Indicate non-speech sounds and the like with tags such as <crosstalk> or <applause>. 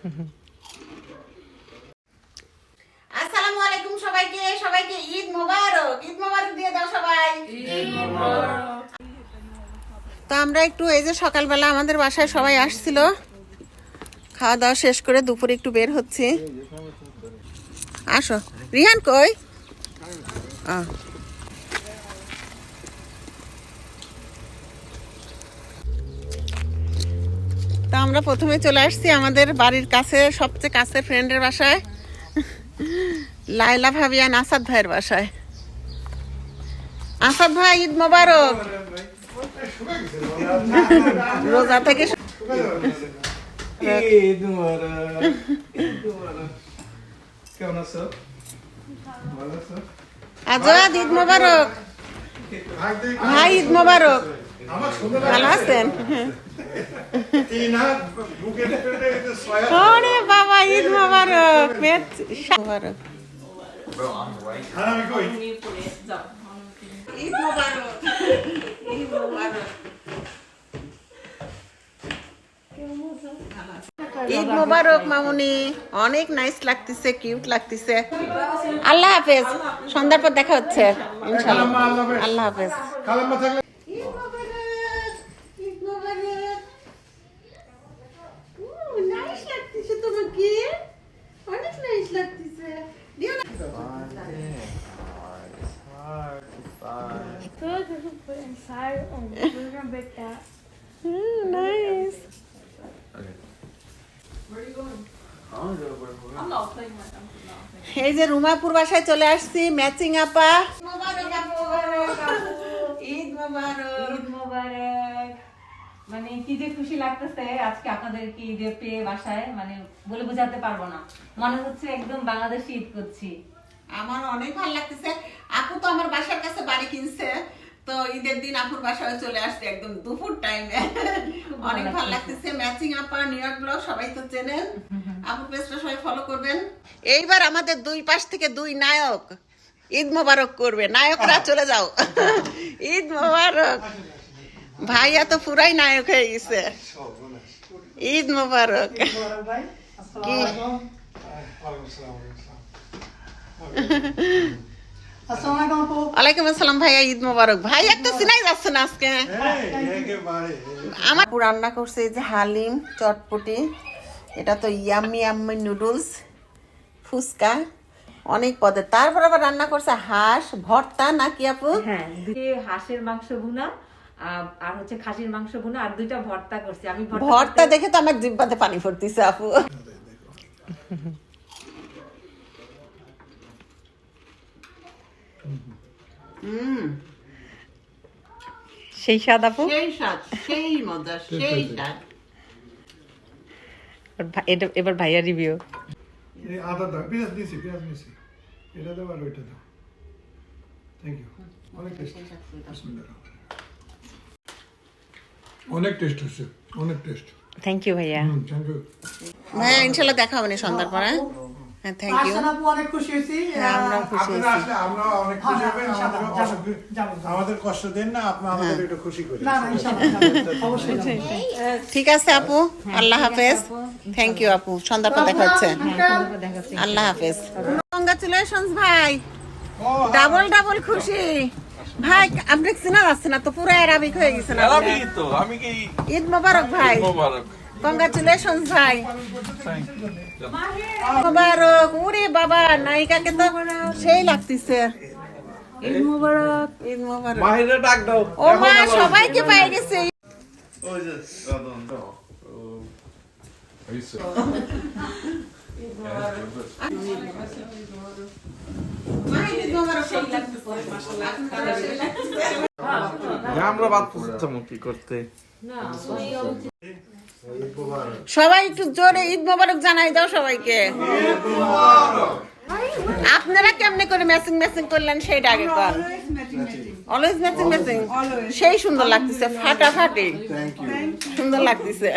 <laughs> আসসালামু আলাইকুম সবাইকে সবাইকে ঈদ মোবারক ঈদ মোবারক দিয়ে দাও সবাই। তো আমরা একটু এই যে সকালবেলা আমাদের বাসায় সবাই আসছিল। খাওয়া দাওয়া শেষ করে দুপুরে একটু বের হচ্ছি। আসো। রিহান কই? আহ। তো আমরা প্রথমে চলে আসছি আমাদের বাড়ির কাছে সবচেয়ে কাছে ফ্রেন্ডের বাসায় লাইলা ভাবি আর আসাদ ভাইয়ের বাসায়। আসাদ ভাই ঈদ মোবারক। রোজা থেকে আজাদ ঈদ মোবারক। ভাই ঈদ মোবারক। ভালো আছেন? ওরে বাবা ঈদ মোবারক মেচ- মোবারক। ঈদ মোবারক ঈদ মোবারক। ঈদ মোবারক মামুনি। অনেক নাইস লাগতেছে কিউট লাগতেছে। আল্লাহ হাফেজ। সন্ধ্যার পর দেখা হচ্ছে ইনশাআল্লাহ। আল্লাহ হাফেজ খালাম্মা থাকলে ঈদ মোবারক ঈদ মোবারক নাইস লাগতেছে তোমাকে অনেক নাইস লাগতেছে দিও না Good, we can put inside and <laughs> we're gonna break that. Nice এই যে রুমাপুর বাসায় চলে আসছি ম্যাচিং আপা। ঈদ মোবারক। মানে কি যে খুশি লাগতেছে আজকে আপনাদেরকে ঈদে পেয়ে বাসায় মানে বলে বোঝাতে পারব না। মনে হচ্ছে একদম বাংলাদেশ ঈদ করছি। আমার অনেক ভালো লাগতেছে। আপু তো আমার বাসার কাছে বাড়ি কিনছে। তো ঈদের দিন আপুর বাসায় চলে আসছে একদম দুপুর টাইমে অনেক ভালো লাগতেছে। ম্যাচিং আপা নিউ ইয়র্ক ব্লগ সবাই তো চেনেন। আপুর পেজটা সবাই ফলো করবেন। এইবার আমাদের দুই পাশ থেকে দুই নায়ক ঈদ মোবারক করবে। নায়করা চলে যাও। ঈদ মোবারক। ভাইয়া তো পুরাই নায়ক হয়ে গেছে। ঈদ মোবারক। কি? <laughs> ওয়ালাইকুম আসসালাম ভাইয়া ঈদ মোবারক। ভাই একটা সিনাই যাচ্ছে না আজকে? আমার রান্না করছে এই যে হালিম চটপটি। এটা তো ইয়াম্মি ইয়াম্মি নুডলস ফুচকা অনেক পদের। তারপর আবার রান্না করছে হাঁস ভর্তা নাকি আপু? হ্যাঁ হাঁসের মাংস ভুনা আহ, আর হচ্ছে খাসির মাংস ভুনা আর দুইটা ভর্তা করছি। আমি ভর্তা দেখে তো আমার জিব্বাতে পানি পড়তেছে আপু। হুম। সেই স্বাদ আপু? সেই স্বাদ সেই মজা <laughs> সেই স্বাদ। এবার ভাইয়া রিভিউ আদা দাও পেঁয়াজ দিয়েছি পেঁয়াজ দিয়েছি এটা দাও আর ওইটা দাও। থ্যাংক ইউ অনেক টেস্ট অনেক টেস্ট হচ্ছে অনেক টেস্ট থ্যাংক ইউ ভাইয়া। থ্যাংক ইউ ভাইয়া ইনশাল্লাহ দেখা হবে না সন্ধ্যার পরে। হ্যাঁ থ্যাংক ইউ আপু অনেক খুশি হয়েছি। আমরাও খুশি হয়েছি। আমরা অনেক খুশি হবেন হ্যাঁ, আমাদের ইনশাআল্লাহ, অনেক- যাব, যাব, যাব। আমাদের কষ্ট দেন না আপনি আমাদের একটু খুশি করেন। না না ইনশাআল্লাহ যাব, অবশ্যই যাব। ঠিক আছে আপু। আল্লাহ হাফেজ। থ্যাংক ইউ আপু। সন্ধ্যার পর দেখা হচ্ছে আল্লাহ হাফেজ। কংগ্রাচুলেশনস ভাই। ডাবল ডাবল খুশি। ভাই আপনি চেনা যাচ্ছে না তো পুরো অ্যারাবিক হয়ে গেছে না? আমি তো আমি কি ঈদ মোবারক ভাই। মোবারক। কংগ্রাচুলেশনস ভাই। মোবারক ওরে বাবা নায়িকাকে তো সেই লাগতেছে। ঈদ মোবারক ঈদ মোবারক। মাহিরে ডাক দাও। ও মা সবাইকে পেয়ে গেছে। ওই যে দাদন দাও। ঈদ মোবারক। সেই লাগতেছে মাশাআল্লাহ। আমরা বাদ পড়তাম কি করতে। সবাই একটু জোরে ঈদ মোবারক জানাই দাও সবাইকে। আপনারা কেমনে করে ম্যাচিং ম্যাচিং করলেন সেইটা আগে কর অলওয়েজ ম্যাচিং ম্যাচিং সেই সুন্দর লাগতেছে ফাটাফাটি। সুন্দর লাগতেছে।